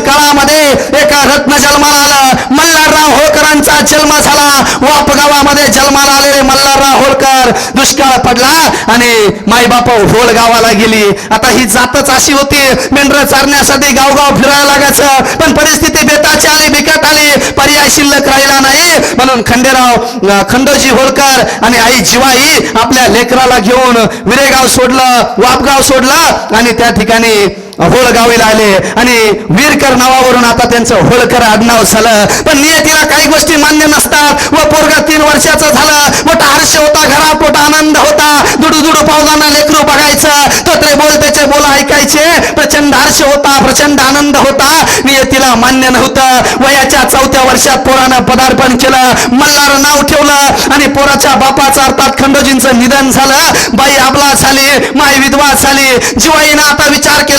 काळामध्ये एका रत्न जन्माला आलं. मल्हारराव होळकरांचा जन्म झाला. वाप गावामध्ये जन्माला आलेले मल्हारराव होळकर दुष्काळ पडला आणि माईबाप होळ गावाला गेली. आता ही जातच अशी होती. मेंढर चारण्यासाठी गावगाव फिरायला लागायचं. पण परिस्थिती बेताची आली बिकट आली. पर्याय शिल्लक राहिला नाही. म्हणून खंडेराव खंडोजी होळकर आणि आई जिवाई आपल्या लेकराला घेऊन विरेगाव सोडलं वापगाव सोडलं आणि त्या ठिकाणी होळगावीला आले आणि वीरकर नावावरून आता त्यांचं होळकर आडनाव झालं. पण नियतीला काही गोष्टी मान्य नसतात. व पोरगा तीन वर्षाचं झालं. मोठा हर्ष होता घरात मोठा आनंद होता. दुडू दुडू पावसाना लेकरू बघायचं. तो त्रे बोल त्याचे बोल ऐकायचे. प्रचंड हर्ष होता प्रचंड आनंद होता. नियतीला मान्य नव्हतं. वयाच्या चौथ्या वर्षात पोरानं पदार्पण केलं. मल्हार नाव ठेवलं. आणि पोराच्या बापाचं अर्थात खंडोजींचं निधन झालं. बाई आबला झाली माय विधवा झाली. जिवाईनं आता विचार केला.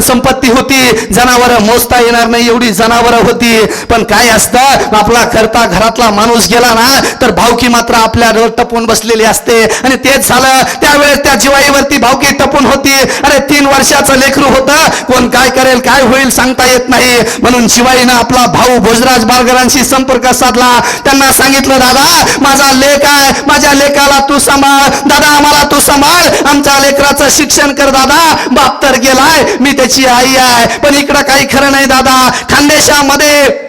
कसं संपत्ती होती. जनावर मोजता येणार नाही एवढी जनावर होती. पण काय असतं? आपला करता घरातला माणूस गेला ना तर भावकी मात्र आपल्यावर टपून बसलेली असते. आणि तेच झालं. त्यावेळेस त्या जिवाईवरती भावकी टपून होती. अरे तीन वर्षाचं लेकरू होतं. कोण काय करेल काय होईल सांगता येत नाही. म्हणून शिवाईनं आपला भाऊ भोजराज बाळगरांशी संपर्क साधला. त्यांना सांगितलं दादा माझा लेख आहे. माझ्या लेखाला तू सांभाळ. दादा आम्हाला तू सांभाळ. आमच्या लेकराचं शिक्षण कर दादा. बाप तर गेलाय. मी त्याची आई आहे. पण इकडं काही खरं नाही दादा. खानदेशामध्ये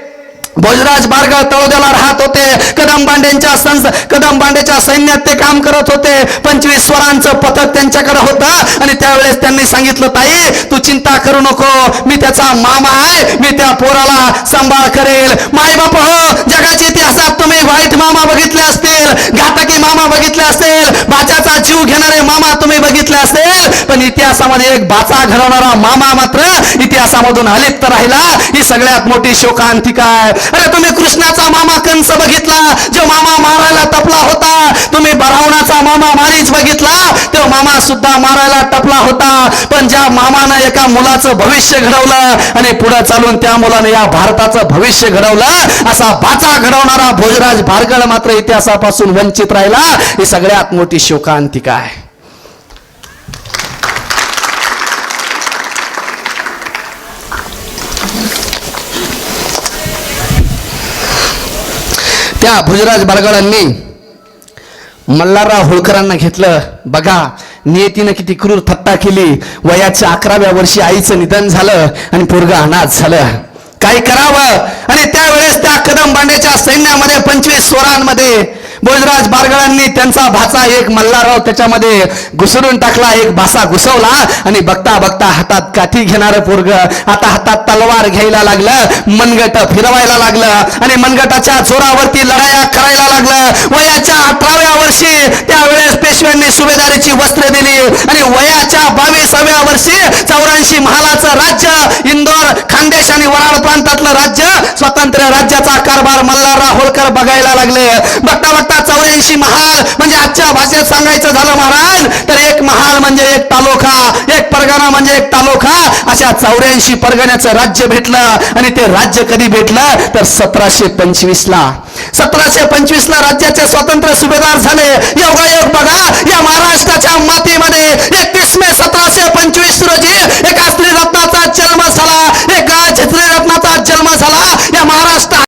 भोजराज बारगाव तळोद्याला राहत होते. कदम बांडेंच्या संस कदम बांडेच्या सैन्यात ते काम करत होते. पंचवीस स्वरांचं पथक त्यांच्याकडे होतं. आणि त्यावेळेस त्यांनी सांगितलं ताई तू चिंता करू नको. मी त्याचा मामा आहे. मी त्या पोराला सांभाळ करेल. माय बाप हो जगाच्या इतिहासात तुम्ही वाईट मामा बघितले असतील. घातकी मामा बघितले असतील भाच्याचा जीव घेणारे मामा तुम्ही बघितले असतील पण इतिहासामध्ये एक बाचा घडवणारा मामा मात्र इतिहासामधून अलिप्त राहिला. ही सगळ्यात मोठी शोकांतिका आहे. अरे तुम्ही कृष्णाचा मामा कंस बघितला? जो मामा मारायला तपला होता. तुम्ही बरावणाचा मामा मारीच बघितला. तो मामा सुद्धा मारायला टपला होता. पण ज्या मामानं एका मुलाचं भविष्य घडवलं आणि पुढे चालून त्या मुलानं या भारताचं भविष्य घडवलं असा बाचा घडवणारा भोजराज भार्गळ मात्र इतिहासापासून वंचित राहिला. ही सगळ्यात मोठी शोकांतिका आहे. त्या भुजराज बारगळांनी मल्हारराव होळकरांना घेतलं. बघा नियतीनं किती क्रूर थट्टा केली. वयाच्या अकराव्या वर्षी आईचं निधन झालं आणि पोरग अनाथ झालं. काय करावं? आणि त्यावेळेस त्या कदम बांड्याच्या सैन्यामध्ये पंचवीस स्वरांमध्ये भोजराज बारगळांनी त्यांचा भाचा एक मल्हारराव त्याच्यामध्ये घुसरून टाकला एक भासा घुसवला आणि बघता बघता हातात काठी घेणार पोरग आता हातात तलवार घ्यायला लागलं मनगट फिरवायला लागलं आणि मनगटाच्या जोरावरती लढाया करायला लागलं वयाच्या अठराव्या वर्षी त्यावेळेस पेशव्यांनी सुभेदारीची वस्त्रे दिली आणि वयाच्या बावीसाव्या वर्षी चौऱ्याऐंशी महालाचं राज्य इंदोर खानदेश आणि वराड प्रांतातलं राज्य स्वतंत्र राज्याचा कारभार मल्हारराव होळकर बघायला लागले. बघता बघता चौऱ्याऐंशी महाल म्हणजे आजच्या भाषेत सांगायचं झालं महाराज तर एक महाल म्हणजे एक तालुका एक परगणा म्हणजे एक तालुका. अशा चौऱ्याऐंशी परगण्याचं राज्य भेटलं आणि ते राज्य कधी भेटलं? तर सतराशे पंचवीस ला. सतराशे पंचवीस ला राज्याचे स्वतंत्र सुभेदार झाले. योगायोग बघा या महाराष्ट्राच्या मातीमध्ये एकतीस मे सतराशे